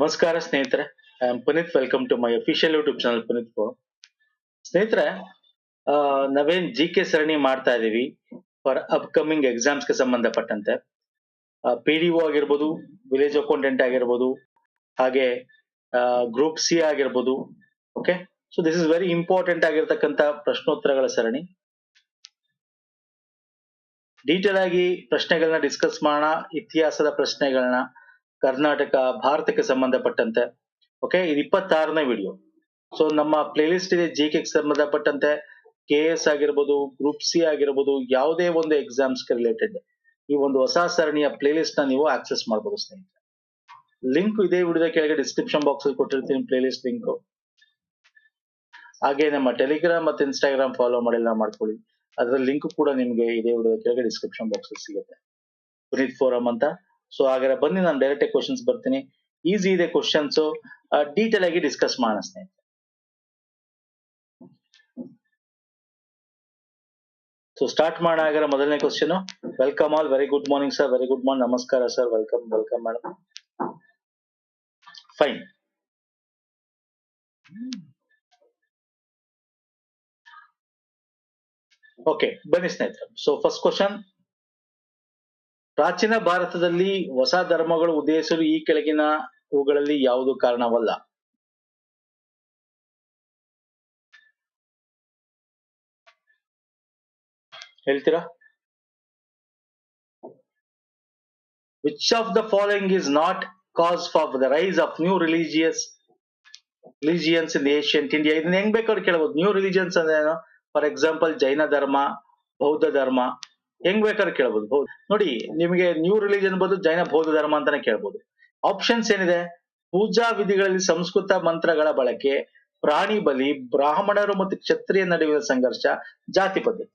ನಮಸ್ಕಾರ ಸ್ನೇಹಿತರೆ. I am Puneeth welcome to my official YouTube channel Puneeth ಫೋ ಸ್ನೇಹಿತರೆ ನಾವೇನ್ ಜಿ ಕೆ ಸರಣಿ ಮಾಡ್ತಾ ಇದೀವಿ ಫಾರ್ ಅಪ್ಕಮಿಂಗ್ ಎಕ್ಸಾಮ್ಸ್ಗೆ ಸಂಬಂಧಪಟ್ಟಂತೆ. ಪಿ ಡಿ ಒ ಆಗಿರ್ಬೋದು ವಿಲೇಜ್ ಅಕೌಂಟೆಂಟ್ ಆಗಿರ್ಬೋದು, ಹಾಗೆ ಗ್ರೂಪ್ ಸಿ ಆಗಿರ್ಬೋದು okay so this is very important ಆಗಿರ್ತಕ್ಕಂಥ ಪ್ರಶ್ನೋತ್ತರಗಳ ಸರಣಿ. ಡೀಟೇಲ್ ಆಗಿ ಪ್ರಶ್ನೆಗಳನ್ನ ಡಿಸ್ಕಸ್ ಮಾಡೋಣ, ಇತಿಹಾಸದ ಪ್ರಶ್ನೆಗಳನ್ನ ಕರ್ನಾಟಕ, ಭಾರತಕ್ಕೆ ಸಂಬಂಧಪಟ್ಟಂತೆ. ಓಕೆ ಇದು ಇಪ್ಪತ್ತಾರನೇ ವಿಡಿಯೋ ಸೊ ನಮ್ಮ ಪ್ಲೇಲಿಸ್ಟ್ ಇದೆ ಜಿ ಕೆ ಸಂಬಂಧಪಟ್ಟಂತೆ. ಕೆ ಎಸ್ ಆಗಿರ್ಬೋದು ಗ್ರೂಪ್ ಸಿ ಆಗಿರ್ಬೋದು, ಯಾವುದೇ ಒಂದು ಎಕ್ಸಾಮ್ಸ್ ರಿಲೇಟೆಡ್ ಈ ಒಂದು ಹೊಸ ಸರಣಿಯ ಪ್ಲೇಲಿಸ್ಟ್ನ ನೀವು ಆಕ್ಸೆಸ್ ಮಾಡಬಹುದು ಸ್ನೇಹಿತರೆ. ಲಿಂಕ್ ಇದೇ ವಿಡಿಯೋದ ಕೆಳಗೆ ಡಿಸ್ಕ್ರಿಪ್ಷನ್ ಬಾಕ್ಸ್ ಅಲ್ಲಿ ಕೊಟ್ಟಿರ್ತೀನಿ ಪ್ಲೇಲಿಸ್ಟ್ ಲಿಂಕ್ ಹಾಗೆ ನಮ್ಮ ಟೆಲಿಗ್ರಾಮ್ ಮತ್ತೆ ಇನ್ಸ್ಟಾಗ್ರಾಮ್ ಫಾಲೋ ಮಾಡಿಲ್ಲ ಮಾಡ್ಕೊಳ್ಳಿ. ಅದರ ಲಿಂಕ್ ಕೂಡ ನಿಮಗೆ ಇದೇ ವಿಡಿಯೋದ ಕೆಳಗೆ ಡಿಸ್ಕ್ರಿಪ್ಷನ್ ಬಾಕ್ಸ್ ಸಿಗುತ್ತೆ. ಪುನೀತ್ ಫೋರಂ ಅಂತ. ಸೊ ಹಾಗಾದ್ರೆ ಬನ್ನಿ, ನಾನು ಡೈರೆಕ್ಟ್ ಕ್ವಶನ್ಸ್ ಬರ್ತೀನಿ. ಈಸಿ ಇದೆ ಕ್ವಶನ್ಸ್ ಡೀಟೇಲ್ ಆಗಿ ಡಿಸ್ಕಸ್ ಮಾಡೋಣ ಸ್ನೇಹಿತರೆ. ಸೊ ಸ್ಟಾರ್ಟ್ ಮಾಡೋಣ ಹಾಗಾದ್ರೆ ಮೊದಲನೇ question welcome all very good morning sir very good morning ನಮಸ್ಕಾರ sir welcome welcome madam fine okay ಬನ್ನಿ ಸ್ನೇಹಿತರೆ. ಸೊ ಫಸ್ಟ್ ಕ್ವಶನ್ ಪ್ರಾಚೀನ ಭಾರತದಲ್ಲಿ ಹೊಸ ಧರ್ಮಗಳು ಉದಯಿಸಲು ಈ ಕೆಳಗಿನ ಅವುಗಳಲ್ಲಿ ಯಾವುದು ಕಾರಣವಲ್ಲ? ಹೇಳ್ತೀರಾ? Which of the following is not cause for the rise of new religious religions in ancient India ಇದನ್ನ ಹೆಂಗ್ ಬೇಕಾದ್ರೆ ಕೇಳಬಹುದು ನ್ಯೂ ರಿಲಿಜಿಯನ್ಸ್ ಅಂದ್ರೆ ಫಾರ್ ಎಕ್ಸಾಂಪಲ್ ಜೈನ ಧರ್ಮ, ಬೌದ್ಧ ಧರ್ಮ ಹೆಂಗ್ ಬೇಕಾದ್ರೆ ಕೇಳ್ಬೋದು. ಹೌದು. ನೋಡಿ, ನಿಮಗೆ ನ್ಯೂ ರಿಲಿಜನ್ ಬದಲು ಜೈನ ಬೌದ್ಧ ಧರ್ಮ ಅಂತಾನೆ ಕೇಳ್ಬೋದು. ಆಪ್ಷನ್ಸ್ ಏನಿದೆ? ಪೂಜಾ ವಿಧಿಗಳಲ್ಲಿ ಸಂಸ್ಕೃತ ಮಂತ್ರಗಳ ಬಳಕೆ, ಪ್ರಾಣಿ ಬಲಿ, ಬ್ರಾಹ್ಮಣರು ಮತ್ತು ಕ್ಷತ್ರಿಯ ನಡುವಿನ ಸಂಘರ್ಷ, ಜಾತಿ ಪದ್ಧತಿ.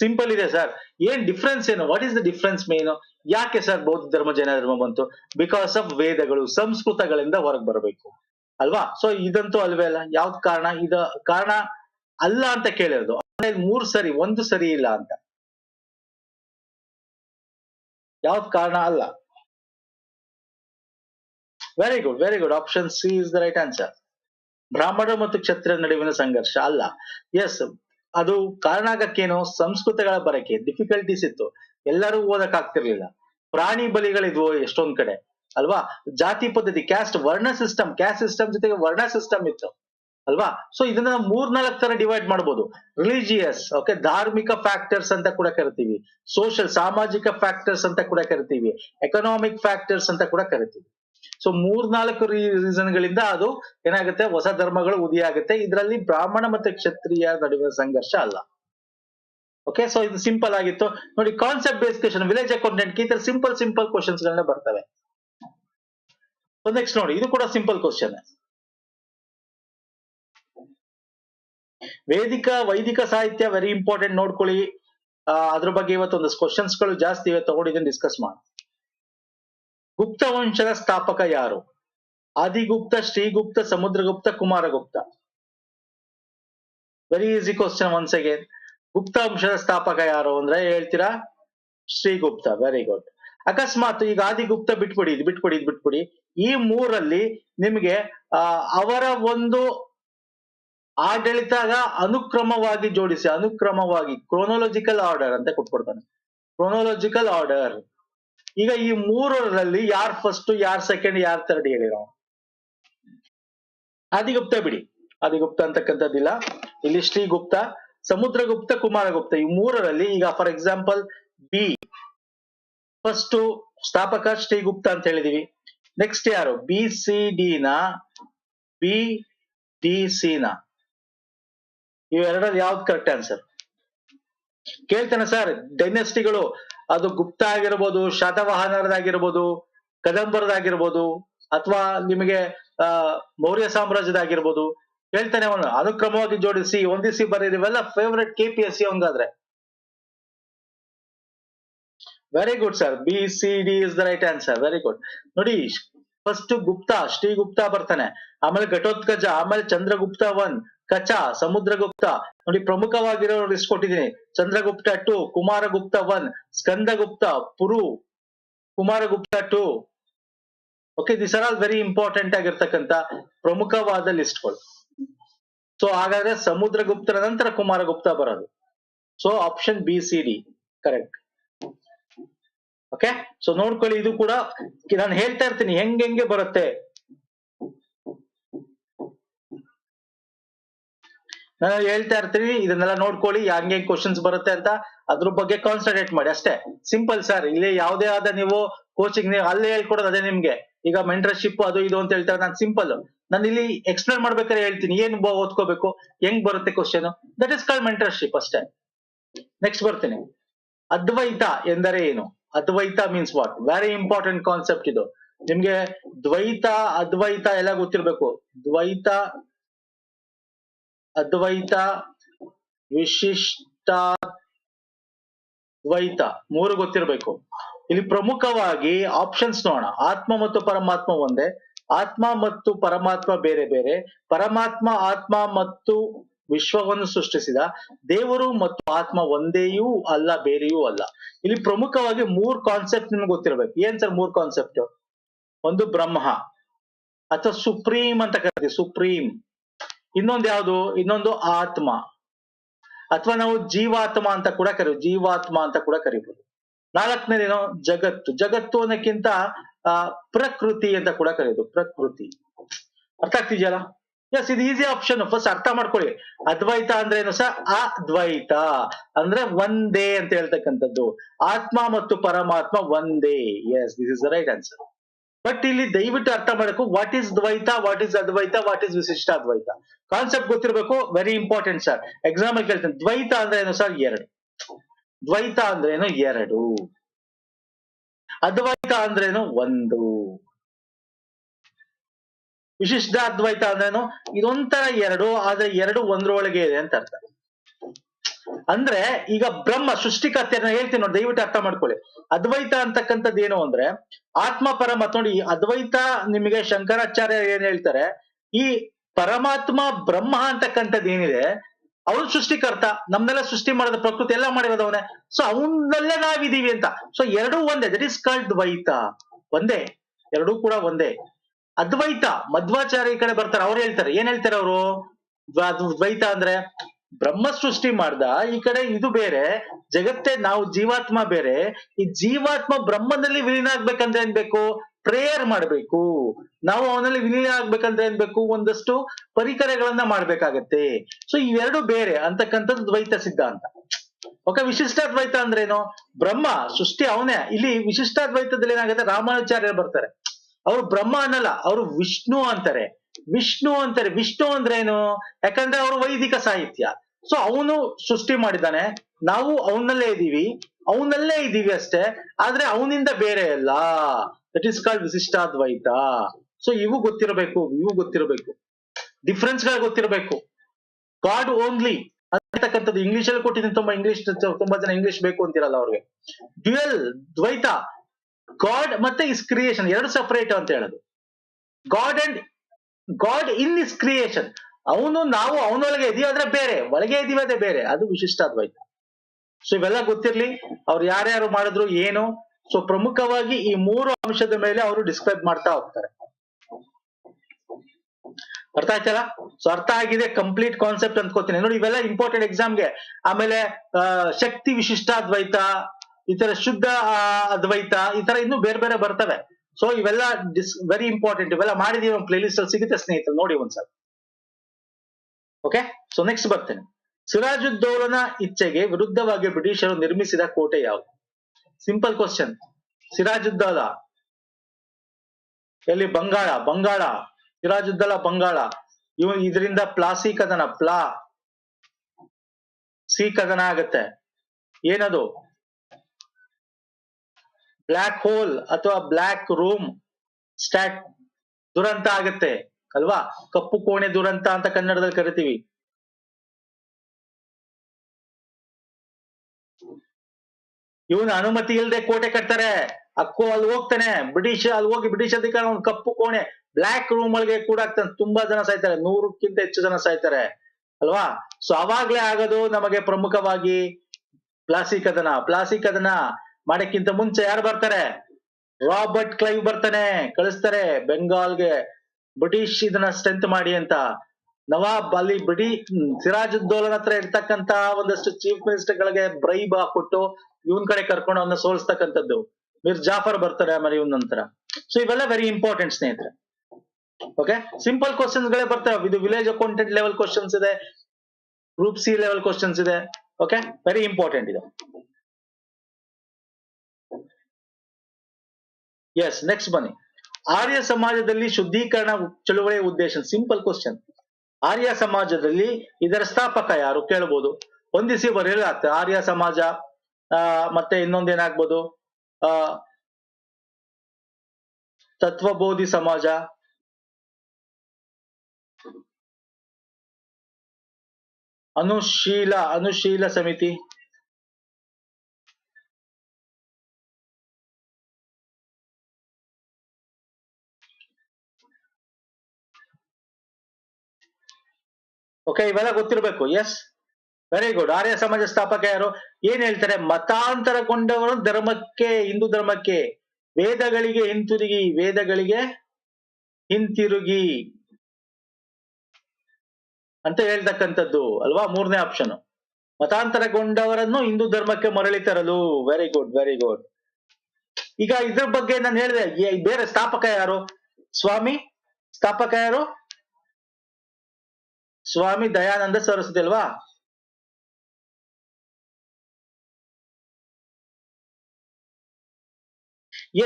ಸಿಂಪಲ್ ಇದೆ ಸರ್ ಏನ್ ಡಿಫ್ರೆನ್ಸ್ ಏನು? What is the difference main ಯಾಕೆ ಸರ್ ಬೌದ್ಧ ಧರ್ಮ, ಜೈನ ಧರ್ಮ ಬಂತು? ಬಿಕಾಸ್ ಆಫ್ ವೇದಗಳು, ಸಂಸ್ಕೃತಗಳಿಂದ ಹೊರಗೆ ಬರಬೇಕು. ಅಲ್ವಾ? ಸೊ ಇದಂತೂ ಅಲ್ವೇ ಅಲ್ಲ. ಯಾವ್ದು ಕಾರಣ? ಇದ ಕಾರಣ ಅಲ್ಲ ಅಂತ ಕೇಳಿರೋದು. ಮೂರ್ ಸರಿ, ಒಂದು ಸರಿ ಇಲ್ಲ ಅಂತ. ಯಾವ ಕಾರಣ? ಅಲ್ಲ. Very good very good option C is the right answer ಬ್ರಾಹ್ಮಣ ಮತ್ತು ಕ್ಷತ್ರಿಯ ನಡುವಿನ ಸಂಘರ್ಷ. ಅಲ್ಲ. ಎಸ್ ಅದು ಕಾರಣ ಆಗಕ್ಕೇನು? ಸಂಸ್ಕೃತಗಳ ಬರಕೆ. ಡಿಫಿಕಲ್ಟೀಸ್ ಇತ್ತು. ಎಲ್ಲರೂ ಓದಕ್ ಆಗ್ತಿರ್ಲಿಲ್ಲ. ಪ್ರಾಣಿ ಬಲಿಗಳಿದ್ವು ಎಷ್ಟೊಂದ್ ಕಡೆ. ಅಲ್ವಾ? ಜಾತಿ ಪದ್ಧತಿ ಕ್ಯಾಸ್ಟ್ ವರ್ಣ ಸಿಸ್ಟಮ್ ಕ್ಯಾಸ್ಟ್ ಸಿಸ್ಟಮ್ ಜೊತೆಗೆ ವರ್ಣ ಸಿಸ್ಟಮ್ ಇತ್ತು. ಅಲ್ವಾ? ಸೊ ಇದನ್ನ ಮೂರ್ನಾಲ್ಕು ತರ ಡಿವೈಡ್ ಮಾಡ್ಬೋದು. ರಿಲಿಜಿಯಸ್ ಓಕೆ ಧಾರ್ಮಿಕ ಫ್ಯಾಕ್ಟರ್ಸ್ ಅಂತ ಕೂಡ ಕರಿತೀವಿ. ಸೋಷಿಯಲ್ ಸಾಮಾಜಿಕ ಫ್ಯಾಕ್ಟರ್ಸ್ ಅಂತ ಕೂಡ ಕರಿತೀವಿ. ಎಕನಾಮಿಕ್ ಫ್ಯಾಕ್ಟರ್ಸ್ ಅಂತ ಕೂಡ ಕರಿತೀವಿ. ಸೊ ಮೂರ್ನಾಲ್ಕು ರೀಸನ್ ಗಳಿಂದ ಅದು ಏನಾಗುತ್ತೆ? ಹೊಸ ಧರ್ಮಗಳು ಉದಯ ಆಗುತ್ತೆ. ಇದರಲ್ಲಿ ಬ್ರಾಹ್ಮಣ ಮತ್ತೆ ಕ್ಷತ್ರಿಯ ನಡುವಿನ ಸಂಘರ್ಷ ಅಲ್ಲ. ಓಕೆ ಸೊ ಇದು ಸಿಂಪಲ್ ಆಗಿತ್ತು. ನೋಡಿ concept base question village accountant ಈ ತರ ಸಿಂಪಲ್ ಸಿಂಪಲ್ ಕ್ವಶನ್ಸ್ ಗಳನ್ನ ಬರ್ತವೆ. ನೆಕ್ಸ್ಟ್ ನೋಡಿ, ಇದು ಕೂಡ ಸಿಂಪಲ್ ಕ್ವಶನ್ ವೇದಿಕ, ವೈದಿಕ ಸಾಹಿತ್ಯ ವೆರಿ ಇಂಪಾರ್ಟೆಂಟ್ ನೋಡ್ಕೊಳ್ಳಿ. ಅದ್ರ ಬಗ್ಗೆ ಇವತ್ತೊಂದು ಕ್ವಶನ್ಸ್ಗಳು ಜಾಸ್ತಿ ಇವತ್ತು ತಗೊಂಡು ಇದನ್ನ ಡಿಸ್ಕಸ್ ಮಾಡೋಣ. ಗುಪ್ತ ವಂಶದ ಸ್ಥಾಪಕ ಯಾರು? Adigupta, Srigupta, Samudragupta, Kumaragupta? Very easy question once again Gupta ವಂಶದ ಸ್ಥಾಪಕ ಯಾರು ಅಂದ್ರೆ ಹೇಳ್ತೀರಾ? ಶ್ರೀಗುಪ್ತ ವೆರಿ ಗುಡ್ ಅಕಸ್ಮಾತ್ ಈಗ ಆದಿಗುಪ್ತ ಬಿಟ್ಬಿಡಿ, ಇದು ಬಿಟ್ಬಿಡಿ ಇದು ಬಿಟ್ಬಿಡಿ. ಈ ಮೂರಲ್ಲಿ ನಿಮಗೆ ಅವರ ಒಂದು ಆಡಳಿತದ ಅನುಕ್ರಮವಾಗಿ ಜೋಡಿಸಿ, ಅನುಕ್ರಮವಾಗಿ ಕ್ರೋನೋಲಜಿಕಲ್ ಆರ್ಡರ್ ಅಂತ ಕೊಟ್ಕೊಡ್ತಾನೆ. ಕ್ರೋನೋಲಜಿಕಲ್ ಆರ್ಡರ್ ಈಗ ಈ ಮೂರರಲ್ಲಿ ಯಾರ್ ಫಸ್ಟ್ ಯಾರ್ ಸೆಕೆಂಡ್ ಯಾರ್ ಥರ್ಡ್ ಹೇಳಿರೋ? ಆದಿಗುಪ್ತ ಬಿಡಿ. ಆದಿಗುಪ್ತ ಅಂತಕ್ಕಂಥದ್ದಿಲ್ಲ. ಇಲ್ಲಿ ಶ್ರೀಗುಪ್ತ, ಸಮುದ್ರಗುಪ್ತ, ಕುಮಾರಗುಪ್ತ. ಈ ಮೂರರಲ್ಲಿ ಈಗ ಫಾರ್ ಎಕ್ಸಾಂಪಲ್ ಬಿ ಫಸ್ಟ್ ಸ್ಥಾಪಕ ಶ್ರೀಗುಪ್ತ ಅಂತ ಹೇಳಿದೀವಿ. ನೆಕ್ಸ್ಟ್ ಯಾರು? ಬಿ ಸಿ ಡಿ ನ? ಬಿ ಡಿ ಸಿ ನ. ಇವೆರಡರಲ್ಲಿ ಯಾವ್ದು ಕರೆಕ್ಟ್ ಆನ್ಸರ್ ಕೇಳ್ತಾನೆ ಸರ್ ಡೈನೆಸ್ಟಿಗಳು ಅದು ಗುಪ್ತ ಆಗಿರ್ಬೋದು, ಶಾತವಾಹನರದಾಗಿರ್ಬೋದು, ಕದಂಬರದಾಗಿರ್ಬೋದು, ಅಥವಾ ನಿಮಗೆ ಮೌರ್ಯ ಸಾಮ್ರಾಜ್ಯದಾಗಿರ್ಬೋದು. ಹೇಳ್ತಾನೆ ಅವನು, ಅನುಕ್ರಮವಾಗಿ ಜೋಡಿಸಿ, ಹೊಂದಿಸಿ ಬರೀರಿ, ಇವೆಲ್ಲ favourite K P S C ಹಂಗಾದ್ರೆ very good sir B C D is the right answer very good ನೋಡಿ ಫಸ್ಟ್ ಗುಪ್ತ, ಶ್ರೀಗುಪ್ತ ಬರ್ತಾನೆ, ಆಮೇಲೆ ಘಟೋತ್ಕಜ ಆಮೇಲೆ ಚಂದ್ರಗುಪ್ತ ಒನ್ ಕಚ ಸಮುದ್ರಗುಪ್ತ. ನೋಡಿ, ಪ್ರಮುಖವಾಗಿರೋ ಲಿಸ್ಟ್ ಕೊಟ್ಟಿದ್ದೀನಿ. Chandragupta two Kumaragupta one Skandagupta Puru, Kumaragupta two okay this are all very important ಆಗಿರ್ತಕ್ಕಂತ ಪ್ರಮುಖವಾದ ಲಿಸ್ಟ್ಗಳು ಸೊ ಹಾಗಾದ್ರೆ ಸಮುದ್ರಗುಪ್ತರ ನಂತರ ಕುಮಾರಗುಪ್ತ ಬರೋದು. So option B C D correct okay so ನೋಡ್ಕೊಳ್ಳಿ, ಇದು ಕೂಡ ನಾನು ಹೇಳ್ತಾ ಇರ್ತೀನಿ. ಹೆಂಗ್, ಹೆಂಗೆ ಬರುತ್ತೆ ನಾನು ಹೇಳ್ತಾ ಇರ್ತೀವಿ ಇದನ್ನೆಲ್ಲ ನೋಡ್ಕೊಳ್ಳಿ, ಹಂಗೆ ಕ್ವಶನ್ಸ್ ಬರುತ್ತೆ ಅಂತ ಅದ್ರ ಬಗ್ಗೆ ಕಾನ್ಸಂಟ್ರೇಟ್ ಮಾಡಿ, ಅಷ್ಟೇ. ಸಿಂಪಲ್ ಸರ್ ಇಲ್ಲಿ ಯಾವುದೇ ಆದ ನೀವು ಕೋಚಿಂಗ್ ನೀವು ಅಲ್ಲೇ ಹೇಳ್ಕೊಡೋದು ಅದೇ ನಿಮ್ಗೆ. ಈಗ ಮೆಂಟರ್ಶಿಪ್ ಅದು ಇದು ಅಂತ ಹೇಳ್ತಾರೆ, ನಾನು ಸಿಂಪಲ್ ನಾನು ಇಲ್ಲಿ ಎಕ್ಸ್ಪ್ಲೇನ್ ಮಾಡ್ಬೇಕಾದ್ರೆ ಹೇಳ್ತೀನಿ, ಏನ್ ಓದ್ಕೋಬೇಕು, ಹೆಂಗ್ ಬರುತ್ತೆ question that is call mentorship ಅಷ್ಟೇ. ನೆಕ್ಸ್ಟ್ ಬರ್ತೀನಿ. ಅದ್ವೈತ ಎಂದರೆ ಏನು? Advaita means what very important concept ಇದು. ನಿಮ್ಗೆ ದ್ವೈತ, ಅದ್ವೈತ ಎಲ್ಲ ಗೊತ್ತಿರ್ಬೇಕು. ದ್ವೈತ ಅದ್ವೈತ ವಿಶಿಷ್ಟ ದ್ವೈತ ಮೂರು ಗೊತ್ತಿರಬೇಕು. ಇಲ್ಲಿ ಪ್ರಮುಖವಾಗಿ ಆಪ್ಷನ್ಸ್ ನೋಡೋಣ. ಆತ್ಮ ಮತ್ತು ಪರಮಾತ್ಮ ಒಂದೇ. ಆತ್ಮ ಮತ್ತು ಪರಮಾತ್ಮ ಬೇರೆ ಬೇರೆ. ಪರಮಾತ್ಮ, ಆತ್ಮ ಮತ್ತು ವಿಶ್ವವನ್ನು ಸೃಷ್ಟಿಸಿದ. ದೇವರು ಮತ್ತು ಆತ್ಮ ಒಂದೇಯೂ ಅಲ್ಲ, ಬೇರೆಯೂ ಅಲ್ಲ. ಇಲ್ಲಿ ಪ್ರಮುಖವಾಗಿ ಮೂರ್ ಕಾನ್ಸೆಪ್ಟ್ ನಿಮ್ಗೆ ಗೊತ್ತಿರ್ಬೇಕು. ಏನ್ ಸರ್ ಮೂರ್ ಕಾನ್ಸೆಪ್ಟ್ ಒಂದು ಬ್ರಹ್ಮ ಅಥವಾ ಸುಪ್ರೀಂ ಅಂತ ಕರಿತೀವಿ. ಸುಪ್ರೀಂ. ಇನ್ನೊಂದು ಯಾವುದು? ಇನ್ನೊಂದು ಆತ್ಮ. ಅಥವಾ ನಾವು ಜೀವಾತ್ಮ ಅಂತ ಕೂಡ ಕರೀತೀವಿ ಜೀವಾತ್ಮ ಅಂತ ಕೂಡ ಕರಿಬಹುದು ನಾಲ್ಕನೇದೇನು? ಜಗತ್ತು. ಜಗತ್ತು ಅನ್ನೋಕ್ಕಿಂತ ಪ್ರಕೃತಿ ಅಂತ ಕೂಡ ಕರೆಯೋದು. ಪ್ರಕೃತಿ. ಅರ್ಥ ಆಗ್ತಿದೆಯಲ್ಲ? ಎಸ್ ಇದು ಈಸಿ ಆಪ್ಷನ್ ಫಸ್ಟ್ ಅರ್ಥ ಮಾಡ್ಕೊಳ್ಳಿ. ಅದ್ವೈತ ಅಂದ್ರೆ ಏನು ಸರ್? ಅದ್ವೈತ. ಅಂದ್ರೆ ಒಂದೇ ಅಂತ ಹೇಳ್ತಕ್ಕಂಥದ್ದು. ಆತ್ಮ ಮತ್ತು ಪರಮಾತ್ಮ ಒಂದೇ. Yes this is the right answer but ಇಲ್ಲಿ ದಯವಿಟ್ಟು ಅರ್ಥ ಮಾಡಬೇಕು what is Dvaita what is Advaita what is Vishishta Advaita? Concept ಗೊತ್ತಿರಬೇಕು ವೆರಿ ಇಂಪಾರ್ಟೆಂಟ್ ಸರ್ ಎಕ್ಸಾಂಪಲ್ ಕೇಳ್ತೇನೆ. ದ್ವೈತ ಅಂದ್ರೆ ಏನು ಸರ್ ಎರಡು. ದ್ವೈತ ಅಂದ್ರೇನು ಎರಡು. ಅದ್ವೈತ ಅಂದ್ರೇನು ಒಂದು. ವಿಶಿಷ್ಟ ಅದ್ವೈತ ಅಂದ್ರೇನು ಇದೊಂಥರ ಎರಡು, ಆದ್ರೆ ಎರಡು ಒಂದ್ರೊಳಗೆ ಇದೆ ಅಂತ ಅರ್ಥ. ಅಂದ್ರೆ ಈಗ ಬ್ರಹ್ಮ ಸೃಷ್ಟಿಕರ್ತ ನಾನು ಹೇಳ್ತೀನಿ ನೋಡಿ, ದಯವಿಟ್ಟು ಅರ್ಥ ಮಾಡ್ಕೊಳ್ಳಿ. ಅದ್ವೈತ ಅಂತಕ್ಕಂಥದ್ದು ಏನು ಅಂದ್ರೆ, ಆತ್ಮ ಪರಮ ನೋಡಿ ಅದ್ವೈತ ನಿಮಗೆ ಶಂಕರಾಚಾರ್ಯ ಏನ್ ಹೇಳ್ತಾರೆ, ಈ ಪರಮಾತ್ಮ ಬ್ರಹ್ಮ ಅಂತಕ್ಕಂಥದ್ದು ಏನಿದೆ, ಅವನು ಸೃಷ್ಟಿಕರ್ತ, ನಮ್ನೆಲ್ಲ ಸೃಷ್ಟಿ ಮಾಡಿದ ಪ್ರಕೃತಿ ಎಲ್ಲ ಮಾಡಿರೋದು ಅವನೇ. ಸೊ ಅವನಲ್ಲೇ ನಾವಿದೀವಿ ಅಂತ. ಸೊ ಎರಡೂ ಒಂದೇ ದಟ್ ಇಸ್ ಕಾಲ್ಡ್ ದ್ವೈತ. ಒಂದೇ, ಎರಡೂ ಕೂಡ ಒಂದೇ. ಅದ್ವೈತ, ಮಧ್ವಾಚಾರ್ಯ ಕಡೆ ಬರ್ತಾರೆ, ಅವ್ರು ಹೇಳ್ತಾರೆ. ಏನ್ ಹೇಳ್ತಾರೆ ಅವರು? ದ್ವೈತ ಅಂದ್ರೆ ಬ್ರಹ್ಮ ಸೃಷ್ಟಿ ಮಾಡ್ದ, ಈ ಕಡೆ ಇದು ಬೇರೆ, ಜಗತ್ತೇ ನಾವು ಜೀವಾತ್ಮ ಬೇರೆ. ಈ ಜೀವಾತ್ಮ ಬ್ರಹ್ಮನಲ್ಲಿ ವಿಲೀನ ಆಗ್ಬೇಕಂದ್ರೆ ಏನ್ ಬೇಕು? ಪ್ರೇಯರ್ ಮಾಡ್ಬೇಕು. ನಾವು ಅವನಲ್ಲಿ ವಿಲೀನ ಆಗ್ಬೇಕಂದ್ರೆ ಏನ್ ಬೇಕು? ಒಂದಷ್ಟು ಪರಿಕರಗಳನ್ನ ಮಾಡ್ಬೇಕಾಗತ್ತೆ. ಸೊ ಇವೆರಡು ಬೇರೆ ಅಂತಕ್ಕಂಥದ್ದು ದ್ವೈತ ಸಿದ್ಧಾಂತ. ಓಕೆ ವಿಶಿಷ್ಟಾದ್ವೈತ ಅಂದ್ರೇನು? ಬ್ರಹ್ಮ ಸೃಷ್ಟಿ ಅವನೇ. ಇಲ್ಲಿ ವಿಶಿಷ್ಟಾದ್ವೈತದಲ್ಲಿ ಏನಾಗುತ್ತೆ? ರಾಮಾನುಚಾರ್ಯರು ಬರ್ತಾರೆ. ಅವ್ರು ಬ್ರಹ್ಮ ಅನ್ನಲ್ಲ, ಅವರು ವಿಷ್ಣು ಅಂತಾರೆ. ವಿಷ್ಣು ಅಂತಾರೆ. ವಿಷ್ಣು ಅಂದ್ರೆ ಏನು ಯಾಕಂದ್ರೆ ಅವರು ವೈದಿಕ ಸಾಹಿತ್ಯ. ಸೊ ಅವನು ಸೃಷ್ಟಿ ಮಾಡಿದ್ದಾನೆ. ನಾವು ಅವನಲ್ಲೇ ಇದ್ದೀವಿ. ಅವನಲ್ಲೇ ಇದ್ದೀವಿ ಅಷ್ಟೇ. ಆದ್ರೆ ಅವನಿಂದ ಬೇರೆ ಅಲ್ಲ. That is called Vishishtadvaita. So ಇವು ಗೊತ್ತಿರಬೇಕು. ಇವು ಗೊತ್ತಿರಬೇಕು. ಡಿಫ್ರೆನ್ಸ್ಗಳು ಗೊತ್ತಿರಬೇಕು. ಗಾಡ್ ಓನ್ಲಿ ಅಂತಕ್ಕಂಥದ್ದು ಇಂಗ್ಲಿಷ್ ಅಲ್ಲಿ ಕೊಟ್ಟಿದ್ದೀನಿ. ತುಂಬಾ ಇಂಗ್ಲಿಷ್ ತುಂಬಾ ಜನ ಇಂಗ್ಲಿಷ್ ಬೇಕು ಅಂತಿರಲ್ಲ ಅವ್ರಿಗೆ. ಡ್ಯುಯಲ್ ದ್ವೈತ. ಗಾಡ್ ಮತ್ತೆ ಇಸ್ ಕ್ರಿಯೇಷನ್ ಎರಡು ಸಪರೇಟ್ ಅಂತ ಹೇಳೋದು. God and God in is creation ಅವನು, ನಾವು ಅವನೊಳಗೆ ಇದೀವಿ ಅಂದ್ರೆ ಬೇರೆ, ಒಳಗೆ ಇದೀವಿ ಅದೇ ಬೇರೆ, ಅದು ವಿಶಿಷ್ಟ ಅದ್ವೈತ ಸೊ ಇವೆಲ್ಲ ಗೊತ್ತಿರ್ಲಿ, ಅವ್ರು ಯಾರ್ಯಾರು ಮಾಡಿದ್ರು, ಏನು? ಸೊ ಪ್ರಮುಖವಾಗಿ ಈ ಮೂರು ಅಂಶದ ಮೇಲೆ ಅವರು ಡಿಸ್ಕ್ರೈಬ್ ಮಾಡ್ತಾ ಹೋಗ್ತಾರೆ. ಅರ್ಥ ಆಯ್ತಲ್ಲ? ಸೊ ಅರ್ಥ ಆಗಿದೆ ಕಂಪ್ಲೀಟ್ ಕಾನ್ಸೆಪ್ಟ್ ಅನ್ಕೋತೀನಿ ನೋಡಿ, ಇವೆಲ್ಲ ಇಂಪಾರ್ಟೆಂಟ್ ಎಕ್ಸಾಮ್ಗೆ ಆಮೇಲೆ ಶಕ್ತಿ ವಿಶಿಷ್ಟ ಅದ್ವೈತ, ಈ ತರ ಶುದ್ಧ ಅದ್ವೈತ, ಈ ತರ ಇನ್ನೂ ಬೇರೆ ಬೇರೆ ಬರ್ತವೆ. ಸೊ ಇವೆಲ್ಲ ಡಿಸ್ ವೆರಿ ಇಂಪಾರ್ಟೆಂಟ್ ಇವೆಲ್ಲ ಮಾಡಿದೀವಿ ಒಂದು ಪ್ಲೇಲಿಸ್ಟ್ ಅಲ್ಲಿ ಸಿಗುತ್ತೆ ಸ್ನೇಹಿತರು, ನೋಡಿ ಒಂದ್ಸಲ. ಓಕೆ ಸೊ ನೆಕ್ಸ್ಟ್ ಬರ್ತೇನೆ. ಸಿರಾಜುದ್ದೌಲನ ಇಚ್ಛೆಗೆ ವಿರುದ್ಧವಾಗಿ ಬ್ರಿಟಿಷರು ನಿರ್ಮಿಸಿದ ಕೋಟೆ ಯಾವುದು? ಸಿಂಪಲ್ ಕ್ವಶನ್ ಸಿರಾಜುದ್ದೌಲ ಎಲ್ಲಿ? ಬಂಗಾಳ ಬಂಗಾಳ. ಸಿರಾಜುದ್ದಲ ಬಂಗಾಳ. ಇವ್ ಇದರಿಂದ ಪ್ಲಾಸಿ ಕದನ, ಪ್ಲಾ. ಸಿ ಕದನ ಆಗತ್ತೆ. ಏನದು? ಬ್ಲ್ಯಾಕ್ ಹೋಲ್ ಅಥವಾ ಬ್ಲ್ಯಾಕ್ ರೂಮ್ ಸ್ಟ್ಯಾಟ್ ದುರಂತ ಆಗತ್ತೆ, ಅಲ್ವಾ? ಕಪ್ಪು ಕೋಣೆ ದುರಂತ ಅಂತ ಕನ್ನಡದಲ್ಲಿ ಕರಿತೀವಿ. ಇವನು ಅನುಮತಿ ಇಲ್ಲದೆ ಕೋಟೆ ಕಟ್ತಾರೆ. ಅಕ್ಕೋ ಅಲ್ಲಿ ಹೋಗ್ತಾನೆ. ಬ್ರಿಟಿಷ್, ಅಲ್ಲಿ ಹೋಗಿ ಬ್ರಿಟಿಷ್ ಅಧಿಕಾರ ಒಂದು ಕಪ್ಪು ಕೋಣೆ. ಬ್ಲ್ಯಾಕ್ ರೂಮ್ ಒಳಗೆ ಕೂಡ ಆಗ್ತಾನೆ. ತುಂಬಾ ಜನ ಸಾಯ್ತಾರೆ. ನೂರಕ್ಕಿಂತ ಹೆಚ್ಚು ಜನ ಸಾಯ್ತಾರೆ. ಅಲ್ವಾ? ಸೊ ಅವಾಗ್ಲೇ ಆಗೋದು ನಮಗೆ ಪ್ರಮುಖವಾಗಿ ಪ್ಲಾಸಿ ಕದನ. ಪ್ಲಾಸಿ ಕದನ ಮಾಡಕ್ಕಿಂತ ಮುಂಚೆ ಯಾರು ಬರ್ತಾರೆ? ರಾಬರ್ಟ್ ಕ್ಲೈವ್ ಬರ್ತಾನೆ, ಕಳಿಸ್ತಾರೆ ಬೆಂಗಾಲ್ಗೆ. ಬ್ರಿಟಿಷ್ ಇದನ್ನ ಸ್ಟ್ರೆಂತ್ ಮಾಡಿ ಅಂತ. ನವಾಬ್ ಅಲ್ಲಿ ಬಿಡಿ ಸಿರಾಜುದ್ದೋಲನ್ ಹತ್ರ ಇರ್ತಕ್ಕಂತ ಒಂದಷ್ಟು ಚೀಫ್ ಮಿನಿಸ್ಟರ್ ಗಳಿಗೆ ಬ್ರೈಬ್ ಹಾಕೊಟ್ಟು ಇವನ್ ಕಡೆ ಕರ್ಕೊಂಡು ಅವನ್ನ ಸೋಲ್ಸ್ತಕ್ಕಂಥದ್ದು. ಮೀರ್ ಜಾಫರ್ ಬರ್ತಾರೆ ಆಮೇಲೆ ಇವನ್ ನಂತರ. ಸೊ ಇವೆಲ್ಲ ವೆರಿ ಇಂಪಾರ್ಟೆಂಟ್ ಸ್ನೇಹಿತರೆ. ಓಕೆ ಸಿಂಪಲ್ ಕ್ವಶನ್ಸ್ ಗಳೇ ಬರ್ತವೆ. ಇದು ವಿಲೇಜ್ ಅಕೌಂಟೆಂಟ್ ಲೆವೆಲ್ ಕ್ವಶನ್ಸ್ ಇದೆ. ಗ್ರೂಪ್ ಸಿ ಲೆವೆಲ್ ಕ್ವಶನ್ಸ್ ಇದೆ. ಓಕೆ ವೆರಿ ಇಂಪಾರ್ಟೆಂಟ್ ಇದು. ಎಸ್ ನೆಕ್ಸ್ಟ್ ಬನ್ನಿ. ಆರ್ಯ ಸಮಾಜದಲ್ಲಿ ಶುದ್ಧೀಕರಣ ಚಳುವಳಿಯ ಉದ್ದೇಶ ಸಿಂಪಲ್ ಕ್ವಶನ್ ಆರ್ಯ ಸಮಾಜದಲ್ಲಿ ಇದರ ಸ್ಥಾಪಕ ಯಾರು ಕೇಳಬಹುದು ಹೊಂದಿಸಿ ಬರೆಯಲಾಗ್ತದೆ ಆರ್ಯ ಸಮಾಜ, ಆ, ಮತ್ತೆ ಇನ್ನೊಂದೇನಾಗ್ಬೋದು ಆ, ತತ್ವಬೋಧಿ ಸಮಾಜ. ಅನುಶೀಲ ಅನುಶೀಲ ಸಮಿತಿ. ಓಕೆ ಇವೆಲ್ಲ ಗೊತ್ತಿರಬೇಕು. ಎಸ್ ವೆರಿ ಗುಡ್ ಆರ್ಯ ಸಮಾಜ ಸ್ಥಾಪಕ ಯಾರು? ಏನ್ ಹೇಳ್ತಾರೆ? ಮತಾಂತರಗೊಂಡವರು ಧರ್ಮಕ್ಕೆ, ಹಿಂದೂ ಧರ್ಮಕ್ಕೆ. ವೇದಗಳಿಗೆ ಹಿಂತಿರುಗಿ ವೇದಗಳಿಗೆ ಹಿಂತಿರುಗಿ. ಅಂತ ಹೇಳ್ತಕ್ಕಂಥದ್ದು ಅಲ್ವಾ? ಮೂರನೇ ಆಪ್ಷನ್ ಮತಾಂತರಗೊಂಡವರನ್ನು ಹಿಂದೂ ಧರ್ಮಕ್ಕೆ ಮರಳಿ ತರಲು. ವೆರಿ ಗುಡ್ ವೆರಿ ಗುಡ್ ಈಗ ಇದ್ರ ಬಗ್ಗೆ ನಾನು ಹೇಳಿದೆ ಬೇರೆ ಸ್ಥಾಪಕ ಯಾರು? ಸ್ವಾಮಿ, ಸ್ಥಾಪಕ ಯಾರು? ಸ್ವಾಮಿ ದಯಾನಂದ ಸರಸ್ವತಿ ಅಲ್ವಾ?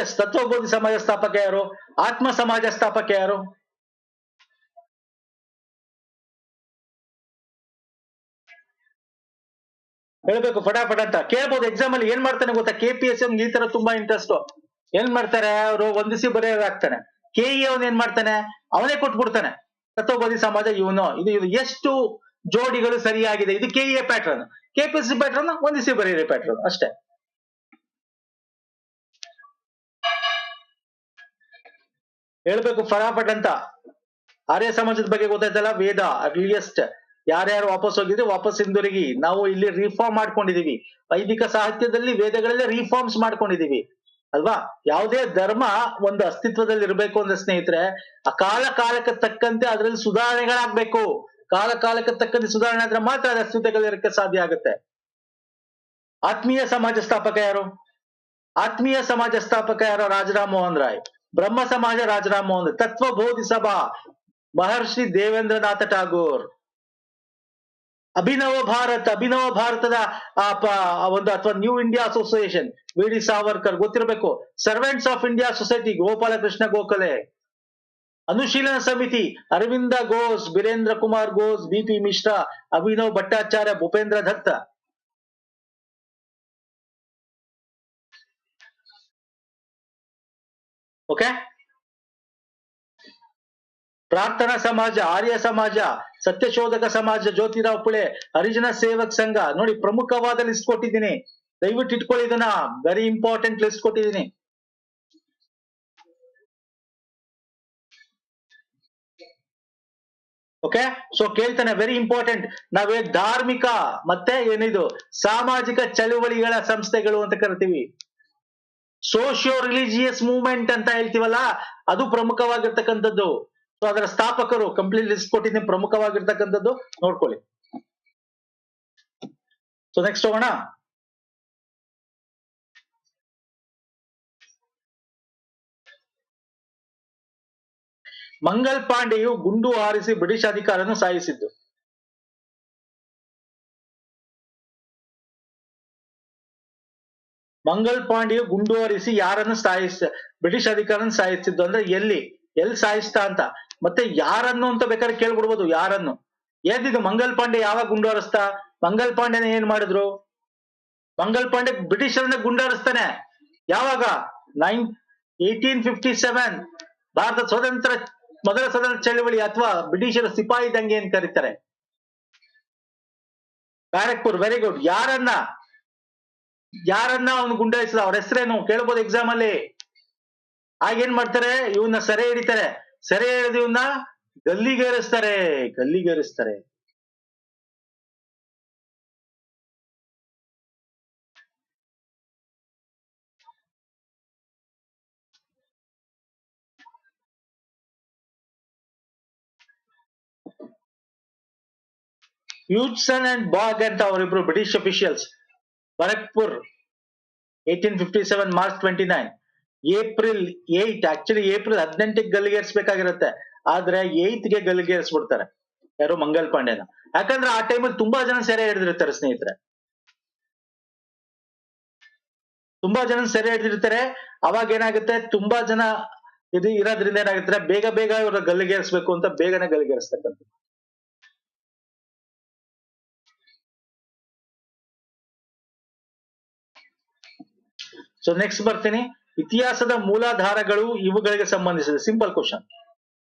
ಎಸ್ ತತ್ವಬೋಧಿ ಸಮಾಜ ಸ್ಥಾಪಕ ಯಾರು? ಆತ್ಮ ಸಮಾಜ ಸ್ಥಾಪಕ ಯಾರು? ಹೇಳ್ಬೇಕು ಫಟಾಫಟ ಅಂತ. ಕೇಳ್ಬೋದು ಎಕ್ಸಾಮ್ ಅಲ್ಲಿ ಏನ್ ಮಾಡ್ತಾನೆ ಗೊತ್ತಾ? ಕೆ ಪಿ ಎಸ್ ಈ ತರ ತುಂಬಾ ಇಂಟ್ರೆಸ್ಟ್ ಏನ್ ಮಾಡ್ತಾರೆ? ಅವರು ಒಂದಿಸಿ ಬರೆಯೋದಾಗ್ತಾನೆ ಕೆ ಇ ಅವನ್ ಏನ್ ಮಾಡ್ತಾನೆ? ಅವನೇ ಕೊಟ್ಬಿಡ್ತಾನೆ. ತತ್ವಬೋಧಿ ಸಮಾಜ ಇವನು ಇದು ಇದು ಎಷ್ಟು ಜೋಡಿಗಳು ಸರಿಯಾಗಿದೆ. ಇದು K A pattern K P S C pattern ಒಂದಿಸಿ ಬರೀರಿ ಪ್ಯಾಟ್ರನ್ ಅಷ್ಟೇ. ಹೇಳ್ಬೇಕು ಫರಾಫಟ್ ಅಂತ. ಆರ್ಯ ಸಮಾಜದ ಬಗ್ಗೆ ಗೊತ್ತಾಯ್ತಲ್ಲ? ವೇದ ಅರ್ಲಿಯೆಸ್ಟ್ ಯಾರ್ಯಾರು ವಾಪಸ್ ಹೋಗಿದ್ರೆ, ವಾಪಸ್ ಹಿಂದಿರುಗಿ. ನಾವು ಇಲ್ಲಿ ರಿಫಾರ್ಮ್ ಮಾಡ್ಕೊಂಡಿದೀವಿ. ವೈದಿಕ ಸಾಹಿತ್ಯದಲ್ಲಿ ವೇದಗಳಲ್ಲೇ ರಿಫಾರ್ಮ್ಸ್ ಮಾಡ್ಕೊಂಡಿದೀವಿ. ಅಲ್ವಾ? ಯಾವುದೇ ಧರ್ಮ ಒಂದು ಅಸ್ತಿತ್ವದಲ್ಲಿ ಇರಬೇಕು ಅಂದ್ರೆ ಸ್ನೇಹಿತರೆ, ಆ ಕಾಲ ಕಾಲಕ್ಕೆ ತಕ್ಕಂತೆ ಅದರಲ್ಲಿ ಸುಧಾರಣೆಗಳಾಗ್ಬೇಕು. ಕಾಲ ಕಾಲಕ್ಕೆ ತಕ್ಕಂತೆ ಸುಧಾರಣೆ ಆದ್ರೆ ಮಾತ್ರ ಅದು ಅಸ್ತಿತ್ವಗಳಿರಕ್ಕೆ ಸಾಧ್ಯ ಆಗುತ್ತೆ. ಆತ್ಮೀಯ ಸಮಾಜ ಸ್ಥಾಪಕ ಯಾರು? ಆತ್ಮೀಯ ಸಮಾಜ ಸ್ಥಾಪಕ ಯಾರು? ರಾಜರಾಮ್ ಮೋಹನ್ ರಾಯ್. ಬ್ರಹ್ಮ ಸಮಾಜ ರಾಜರಾಮ್ ಮೋಹನ್ ತತ್ವ ಬೋಧಿ ಸಭಾ ಮಹರ್ಷಿ ದೇವೇಂದ್ರನಾಥ ಟಾಗೋರ್ ಅಭಿನವ ಭಾರತ್, ಅಭಿನವ ಭಾರತದ ಒಂದು ಅಥವಾ new India association V D Savarkar ಗೊತ್ತಿರಬೇಕು. Servants of India society Gopalakrishna Gokhale. Anushilana Samiti, Aravinda Ghosh, Birendra Kumar Ghosh, B P Mishra, Abhinav Bhattacharya, Bhupendra Datta. Okay? Prarthana Samaj, Arya ಸಮಾಜ, ಸತ್ಯಶೋಧಕ ಸಮಾಜ, ಜ್ಯೋತಿರಾವ್ ಪುಳೆ, ಹರಿಜನ ಸೇವಕ್ ಸಂಘ. ನೋಡಿ, ಪ್ರಮುಖವಾದ ಲಿಸ್ಟ್ ಕೊಟ್ಟಿದ್ದೀನಿ. ದಯವಿಟ್ಟು ಇಟ್ಕೊಳ್ಳಿ ಇದನ್ನ. ವೆರಿ ಇಂಪಾರ್ಟೆಂಟ್ ಲಿಸ್ಟ್ ಕೊಟ್ಟಿದ್ದೀನಿ. ಓಕೆ ಸೊ ಕೇಳ್ತಾನೆ. ವೆರಿ ಇಂಪಾರ್ಟೆಂಟ್ ನಾವೇ ಧಾರ್ಮಿಕ ಮತ್ತೆ ಏನಿದು? ಸಾಮಾಜಿಕ ಚಳುವಳಿಗಳ ಸಂಸ್ಥೆಗಳು ಅಂತ ಕರಿತೀವಿ. ಸೋಶಿಯೋ ರಿಲಿಜಿಯಸ್ ಮೂವ್ಮೆಂಟ್ ಅಂತ ಹೇಳ್ತೀವಲ್ಲ, ಅದು ಪ್ರಮುಖವಾಗಿರ್ತಕ್ಕಂಥದ್ದು. ಸೊ ಅದರ ಸ್ಥಾಪಕರು ಕಂಪ್ಲೀಟ್ ಲಿಸ್ಟ್ ಕೊಟ್ಟಿದ್ದೀನಿ, ಪ್ರಮುಖವಾಗಿರ್ತಕ್ಕಂಥದ್ದು. ನೋಡ್ಕೊಳ್ಳಿ. ಸೊ ನೆಕ್ಸ್ಟ್ ಹೋಗೋಣ. ಮಂಗಲ್ ಪಾಂಡೆಯು ಗುಂಡು ಹಾರಿಸಿ ಬ್ರಿಟಿಷ್ ಅಧಿಕಾರನ್ನು ಸಾಯಿಸಿದ್ದು ಮಂಗಲ್ ಪಾಂಡೆಯು ಗುಂಡು ಹಾರಿಸಿ ಯಾರನ್ನು ಸಾಯಿಸ, ಬ್ರಿಟಿಷ್ ಅಧಿಕಾರನ ಸಾಯಿಸಿದ್ದು ಅಂದ್ರೆ ಎಲ್ಲಿ ಎಲ್ಲಿ ಸಾಯಿಸ್ತಾ ಅಂತ. ಮತ್ತೆ ಯಾರನ್ನು ಅಂತ ಬೇಕಾದ್ರೆ ಕೇಳ್ಬಿಡ್ಬೋದು, ಯಾರನ್ನು. ಏದಿದು ಮಂಗಲ್ ಪಾಂಡೆ ಯಾವಾಗ ಗುಂಡು ಹಾರಿಸ್ತಾ? ಮಂಗಲ್ ಪಾಂಡೆನ ಏನ್ ಮಾಡಿದ್ರು? ಮಂಗಲ್ ಪಾಂಡೆ ಬ್ರಿಟಿಷರನ್ನ ಗುಂಡಾರಿಸ್ತಾನೆ ಯಾವಾಗ? Nine eighteen fifty seven. Bharat ಸ್ವತಂತ್ರ ಮೊದಲ ಸದನ ಚಳವಳಿ ಅಥವಾ ಬ್ರಿಟಿಷರ ಸಿಪಾಯಿ ದಂಗೆ ಅಂತ ಕರೀತಾರೆ. ಬ್ಯಾರಕ್ಪುರ್ ವೆರಿ ಗುಡ್ ಯಾರನ್ನ ಯಾರನ್ನ ಅವನು ಗುಂಡಾಯಿಸಿದ? ಅವ್ರ ಹೆಸರೇನು? ಕೇಳ್ಬೋದು ಎಕ್ಸಾಮ್ ಅಲ್ಲಿ. ಆಗೇನ್ ಮಾಡ್ತಾರೆ? ಇವನ್ನ ಸೆರೆ ಹಿಡಿತಾರೆ. ಸೆರೆ ಹಿಡಿದು ಇವನ್ನ ಗಲ್ಲಿಗೇರಿಸ್ತಾರೆ. ಗಲ್ಲಿಗೇರಿಸ್ತಾರೆ. ಹ್ಯೂಜ್ಸನ್ ಅಂಡ್ ಬಾಗ್ ಅಂತ ಅವರಿಬ್ರು British officials Barrackpore eighteen fifty seven March twenty nine April eight actually April ಹದಿನೆಂಟಕ್ಕೆ ಗಲ್ಲಿಗೇರಿಸಬೇಕಾಗಿರುತ್ತೆ ಆದ್ರೆ ಏತ್ಗೆ ಗಲ್ಲಿಗೇರಿಸ್ಬಿಡ್ತಾರೆ ಯಾರು ಮಂಗಲ್ ಪಾಂಡೆನ. ಯಾಕಂದ್ರೆ ಆ ಟೈಮಲ್ಲಿ ತುಂಬಾ ಜನ ಸೆರೆ ಹಿಡಿದಿರ್ತಾರೆ ಸ್ನೇಹಿತರೆ. ತುಂಬಾ ಜನ ಸೆರೆ ಹಿಡಿದಿರ್ತಾರೆ. ಅವಾಗ ಏನಾಗುತ್ತೆ? ತುಂಬಾ ಜನ ಇದು ಇರೋದ್ರಿಂದ ಏನಾಗುತ್ತೆ? ಬೇಗ ಬೇಗ ಇವ್ರ ಗಲ್ಲಿಗೇರಿಸ್ಬೇಕು ಅಂತ ಬೇಗನೆ ಗಲ್ಲಿಗೇರಿಸ್ತಕ್ಕಂಥ ಸೊ ನೆಕ್ಸ್ಟ್ ಬರ್ತೀನಿ. ಇತಿಹಾಸದ ಮೂಲಾಧಾರಗಳು ಇವುಗಳಿಗೆ ಸಂಬಂಧಿಸಿದ. ಸಿಂಪಲ್ ಕ್ವಶನ್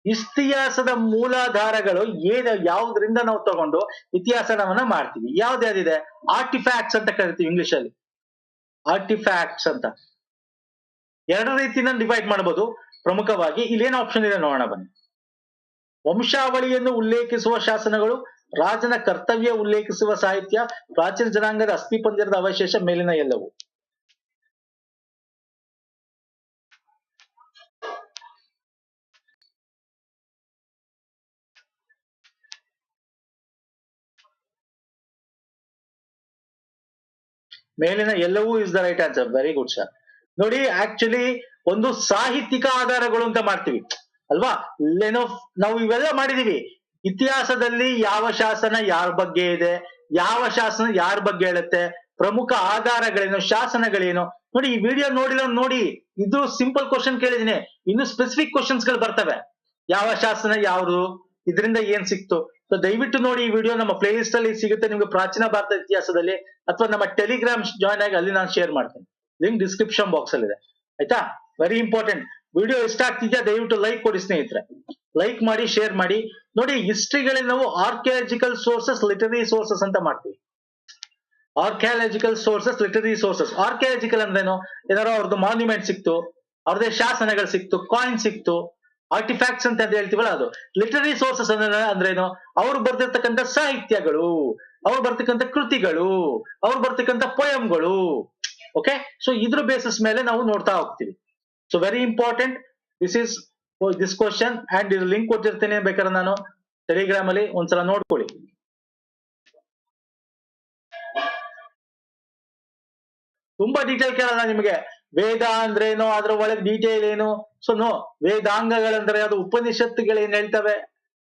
ಇತಿಹಾಸದ ಮೂಲಾಧಾರಗಳು ಏನ, ಯಾವ್ದ್ರಿಂದ ನಾವು ತಗೊಂಡು ಇತಿಹಾಸನವನ್ನ ಮಾಡ್ತೀವಿ. ಯಾವ್ದು ಯಾವ್ದಿದೆ? ಆರ್ಟಿಫ್ಯಾಕ್ಟ್ಸ್ ಅಂತ ಕರಿತೀವಿ ಇಂಗ್ಲಿಷ್ ಅಲ್ಲಿ. ಆರ್ಟಿಫ್ಯಾಕ್ಟ್ಸ್ ಅಂತ. ಎರಡು ರೀತಿನ ಡಿವೈಡ್ ಮಾಡಬಹುದು ಪ್ರಮುಖವಾಗಿ ಇಲ್ಲೇನು ಆಪ್ಷನ್ ಇದೆ ನೋಡೋಣ ಬನ್ನಿ. ವಂಶಾವಳಿಯನ್ನು ಉಲ್ಲೇಖಿಸುವ ಶಾಸನಗಳು, ರಾಜನ ಕರ್ತವ್ಯ ಉಲ್ಲೇಖಿಸುವ ಸಾಹಿತ್ಯ, ಪ್ರಾಚೀನ ಜನಾಂಗದ ಅಸ್ಥಿಪಂಜರದ ಅವಶೇಷ ಮೇಲಿನ ಎಲ್ಲವು. ಮೇಲಿನ ಎಲ್ಲವೂ is the right answer very good sir ನೋಡಿ ಆಕ್ಚುಲಿ ಒಂದು ಸಾಹಿತ್ಯಿಕ ಆಧಾರಗಳು ಅಂತ ಮಾಡ್ತೀವಿ. ಅಲ್ವಾ? ಲೆನೋಫ್ ನಾವು ಇವೆಲ್ಲ ಮಾಡಿದೀವಿ. ಇತಿಹಾಸದಲ್ಲಿ ಯಾವ ಶಾಸನ ಯಾರ ಬಗ್ಗೆ ಇದೆ? ಯಾವ ಶಾಸನ ಯಾರ ಬಗ್ಗೆ ಹೇಳುತ್ತೆ? ಪ್ರಮುಖ ಆಧಾರಗಳೇನು? ಶಾಸನಗಳೇನು? ನೋಡಿ, ಈ ವಿಡಿಯೋ ನೋಡಿಲ್ಲ ನೋಡಿ, ಇದು ಸಿಂಪಲ್ ಕ್ವಶನ್ ಕೇಳಿದೀನಿ ಇನ್ನು ಸ್ಪೆಸಿಫಿಕ್ ಕ್ವಶನ್ಸ್ಗಳು ಬರ್ತವೆ. ಯಾವ ಶಾಸನ ಯಾವ್ದು? ಇದರಿಂದ ಏನ್ ಸಿಕ್ತು? ಸೊ ದಯವಿಟ್ಟು ನೋಡಿ ಈ ವಿಡಿಯೋ ನಮ್ಮ ಪ್ಲೇ ಲಿಸ್ಟ್ ಅಲ್ಲಿ ಸಿಗುತ್ತೆ. ನಿಮ್ಗೆ ಪ್ರಾಚೀನ ಭಾರತ ಇತಿಹಾಸದಲ್ಲಿ ಅಥವಾ ನಮ್ಮ ಟೆಲಿಗ್ರಾಮ್ ಜಾಯ್ನ್ ಆಗಿ ಅಲ್ಲಿ ನಾನು ಶೇರ್ ಮಾಡ್ತೇನೆ. ಲಿಂಕ್ ಡಿಸ್ಕ್ರಿಪ್ಷನ್ ಬಾಕ್ಸ್ ಅಲ್ಲಿ ಇದೆ. ಆಯ್ತಾ? ವೆರಿ ಇಂಪಾರ್ಟೆಂಟ್ ವಿಡಿಯೋ ಇಷ್ಟ ಆಗ್ತಿದ್ಯಾ? ದಯವಿಟ್ಟು ಲೈಕ್ ಕೊಡಿ ಸ್ನೇಹಿತರೆ. ಲೈಕ್ ಮಾಡಿ ಶೇರ್ ಮಾಡಿ. ನೋಡಿ ಹಿಸ್ಟ್ರಿಗಳಲ್ಲಿ ನಾವು ಆರ್ಕಿಯಾಲಜಿಕಲ್ ಸೋರ್ಸಸ್ ಲಿಟರರಿ ಸೋರ್ಸಸ್ ಅಂತ ಮಾಡ್ತೀವಿ. Archaeological sources literary sources archaeological ಅಂದ್ರೇನು? ಏನಾರೋ ಅವ್ರದ್ದು ಮಾನ್ಯುಮೆಂಟ್ ಸಿಕ್ತು, ಅವ್ರದೇ ಶಾಸನಗಳು ಸಿಕ್ತು ಕಾಯಿನ್ ಸಿಕ್ತು ಆರ್ಟಿಫ್ಯಾಕ್ಟ್ಸ್ ಅಂತ ಹೇಳ್ತೀವಲ್ಲ ಅದು? ಲಿಟರರಿ ಸೋರ್ಸಸ್ ಅಂದ್ರೆ ಅಂದ್ರೇನು ಅವ್ರು ಬರ್ದಿರ್ತಕ್ಕಂಥ ಸಾಹಿತ್ಯಗಳು, ಅವ್ರು ಬರ್ತಕ್ಕಂಥ ಕೃತಿಗಳು, ಅವ್ರು ಬರ್ತಕ್ಕಂಥ ಪೊಯಮ್ಗಳು ಓಕೆ ಸೊ ಇದ್ರ ಬೇಸಿಸ್ ಮೇಲೆ ನಾವು ನೋಡ್ತಾ ಹೋಗ್ತೀವಿ. So very important this is this question and ಇದು ಲಿಂಕ್ ಕೊಟ್ಟಿರ್ತೇನೆ ಬೇಕಾದ್ರೆ ನಾನು ಟೆಲಿಗ್ರಾಮ್ ಅಲ್ಲಿ ಒಂದ್ಸಲ ನೋಡ್ಕೊಳ್ಳಿ. ತುಂಬಾ ಡೀಟೇಲ್ ಕೇಳಲ್ಲ ನಿಮಗೆ. ವೇದ ಅಂದ್ರೇನು? ಅದ್ರ ಒಳಗೆ ಡೀಟೇಲ್ ಏನು? ಸೊ ನೋ ವೇದಾಂಗಗಳಂದ್ರೆ ಅದು ಉಪನಿಷತ್ತುಗಳು ಏನ್ ಹೇಳ್ತವೆ?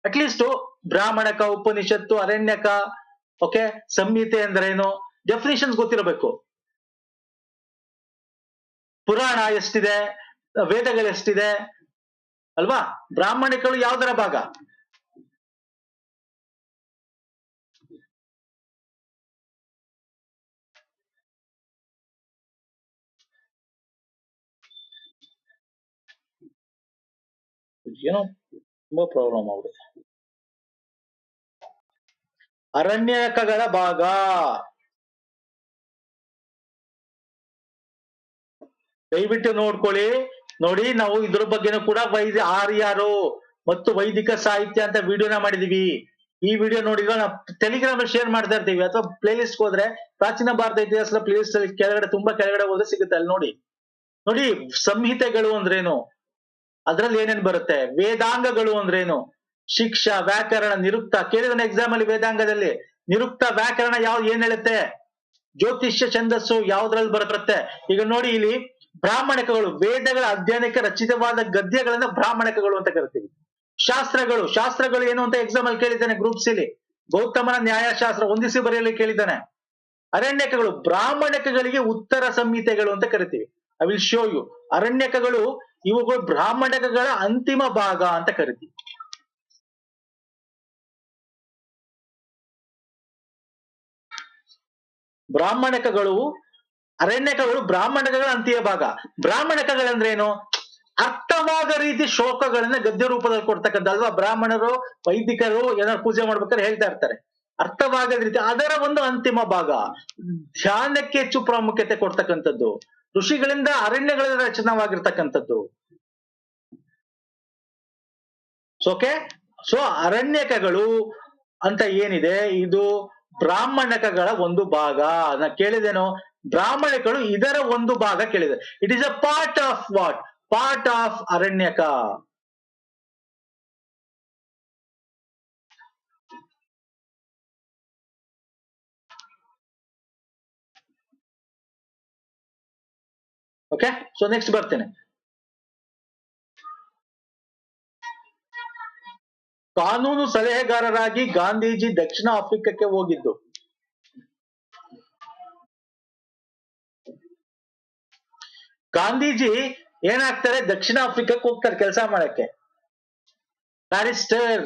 ಅಟ್ಲೀಸ್ಟ್ ಬ್ರಾಹ್ಮಣಕ ಉಪನಿಷತ್ತು ಅರಣ್ಯಕ ಓಕೆ ಸಂಹಿತೆ ಅಂದ್ರೇನು? ಡೆಫಿನೇಷನ್ಸ್ ಗೊತ್ತಿರಬೇಕು. ಪುರಾಣ ಎಷ್ಟಿದೆ? ವೇದಗಳು ಎಷ್ಟಿದೆ? ಅಲ್ವಾ? ಬ್ರಾಹ್ಮಣಿಕಗಳು ಯಾವ್ದರ ಭಾಗ? ಏನೋ ತುಂಬಾ ಪ್ರಾಬ್ಲಮ್ ಆಗ್ಬಿಡುತ್ತೆ. ಅರಣ್ಯಕಗಳ ಭಾಗ. ದಯವಿಟ್ಟು ನೋಡ್ಕೊಳ್ಳಿ. ನೋಡಿ, ನಾವು ಇದ್ರ ಬಗ್ಗೆನೂ ಕೂಡ ವೈದ್ಯ ಆರ್ಯಾರು ಮತ್ತು ವೈದಿಕ ಸಾಹಿತ್ಯ ಅಂತ ವಿಡಿಯೋನ ಮಾಡಿದೀವಿ. ಈ ವಿಡಿಯೋ ನೋಡಿದ್ರೆ ನಾವು ಟೆಲಿಗ್ರಾಮ್ ಶೇರ್ ಮಾಡ್ತಾ ಇರ್ತೀವಿ. ಅಥವಾ ಪ್ಲೇ ಲಿಸ್ಟ್ ಹೋದ್ರೆ ಪ್ರಾಚೀನ ಭಾರತ ಇತಿಹಾಸದ ಪ್ಲೇ ಲಿಸ್ಟ್ ಅಲ್ಲಿ ಕೆಳಗಡೆ, ತುಂಬಾ ಕೆಳಗಡೆ ಹೋದ್ರೆ ಸಿಗುತ್ತೆ. ಅಲ್ಲಿ ನೋಡಿ. ನೋಡಿ, ಸಂಹಿತೆಗಳು ಅಂದ್ರೇನು? ಅದ್ರಲ್ಲಿ ಏನೇನ್ ಬರುತ್ತೆ? ವೇದಾಂಗಗಳು ಅಂದ್ರೇನು? ಶಿಕ್ಷಾ, ವ್ಯಾಕರಣ, ನಿರುಕ್ತ. ಕೇಳಿದ ಎಕ್ಸಾಮ್ ಅಲ್ಲಿ ವೇದಾಂಗದಲ್ಲಿ? ನಿರುಕ್ತ, ವ್ಯಾಕರಣ ಯಾವ್ದು ಏನ್ ಹೇಳುತ್ತೆ? ಜ್ಯೋತಿಷ್ಯ, ಛಂದಸ್ಸು ಯಾವ್ದ್ರಲ್ಲಿ ಬರುತ್ತೆ ಈಗ ನೋಡಿ ಇಲ್ಲಿ ಬ್ರಾಹ್ಮಣಕಗಳು, ವೇದಗಳ ಅಧ್ಯಯನಕ್ಕೆ ರಚಿತವಾದ ಗದ್ಯಗಳನ್ನ ಬ್ರಾಹ್ಮಣಕಗಳು ಅಂತ ಕರಿತೀವಿ. ಶಾಸ್ತ್ರಗಳು ಶಾಸ್ತ್ರಗಳು ಏನು ಅಂತ ಎಕ್ಸಾಮ್ ಅಲ್ಲಿ ಕೇಳಿದ್ದಾನೆ ಗ್ರೂಪ್ಸ್ ಇಲ್ಲಿ ಗೌತಮನ ನ್ಯಾಯಶಾಸ್ತ್ರ ಹೊಂದಿಸಿ ಬರೆಯಲು ಕೇಳಿದ್ದಾನೆ. ಅರಣ್ಯಕಗಳು, ಬ್ರಾಹ್ಮಣಕಗಳಿಗೆ ಉತ್ತರ ಸಂಹಿತೆಗಳು ಅಂತ ಕರಿತೀವಿ. ಐ ವಿಲ್ ಶೋ ಯು ಅರಣ್ಯಕಗಳು ಇವುಗಳು ಬ್ರಾಹ್ಮಣಕಗಳ ಅಂತಿಮ ಭಾಗ ಅಂತ ಕರಿತೀವಿ. ಬ್ರಾಹ್ಮಣಕಗಳು, ಅರಣ್ಯಕಗಳು ಬ್ರಾಹ್ಮಣಕಗಳ ಅಂತಿಮ ಭಾಗ. ಬ್ರಾಹ್ಮಣಕಗಳಂದ್ರೇನು? ಅರ್ಥವಾದ ರೀತಿ ಶ್ಲೋಕಗಳನ್ನ ಗದ್ಯ ರೂಪದಲ್ಲಿ ಕೊಡ್ತಕ್ಕಂಥ, ಅಲ್ವಾ? ಬ್ರಾಹ್ಮಣರು, ವೈದಿಕರು ಏನಾದ್ರು ಪೂಜೆ ಮಾಡ್ಬೇಕಾದ್ರೆ ಹೇಳ್ತಾ ಇರ್ತಾರೆ. ಅರ್ಥವಾಗದ ರೀತಿ ಅದರ ಒಂದು ಅಂತಿಮ ಭಾಗ. ಧ್ಯಾನಕ್ಕೆ ಹೆಚ್ಚು ಪ್ರಾಮುಖ್ಯತೆ ಕೊಡ್ತಕ್ಕಂಥದ್ದು. ಋಷಿಗಳಿಂದ ಅರಣ್ಯಗಳ ರಚನವಾಗಿರ್ತಕ್ಕಂಥದ್ದು. ಓಕೆ ಸೊ ಅರಣ್ಯಕಗಳು ಅಂತ ಏನಿದೆ? ಇದು ಬ್ರಾಹ್ಮಣಕಗಳ ಒಂದು ಭಾಗ. ನಾ ಕೇಳಿದೇನು? ಬ್ರಾಹ್ಮಣಕಗಳು ಇದರ ಒಂದು ಭಾಗ ಕೇಳಿದೆ. It is a part of what part of ಅರಣ್ಯಕ. Okay so next ಬರ್ತೇನೆ. ಕಾನೂನು ಸಲಹೆಗಾರರಾಗಿ ಗಾಂಧೀಜಿ ದಕ್ಷಿಣ ಆಫ್ರಿಕಾಕ್ಕೆ ಹೋಗಿದ್ದು. ಗಾಂಧೀಜಿ ಏನಾಗ್ತಾರೆ? ದಕ್ಷಿಣ ಆಫ್ರಿಕಕ್ಕೆ ಹೋಗ್ತಾರೆ ಕೆಲಸ ಮಾಡಕ್ಕೆ. ಬ್ಯಾರಿಸ್ಟರ್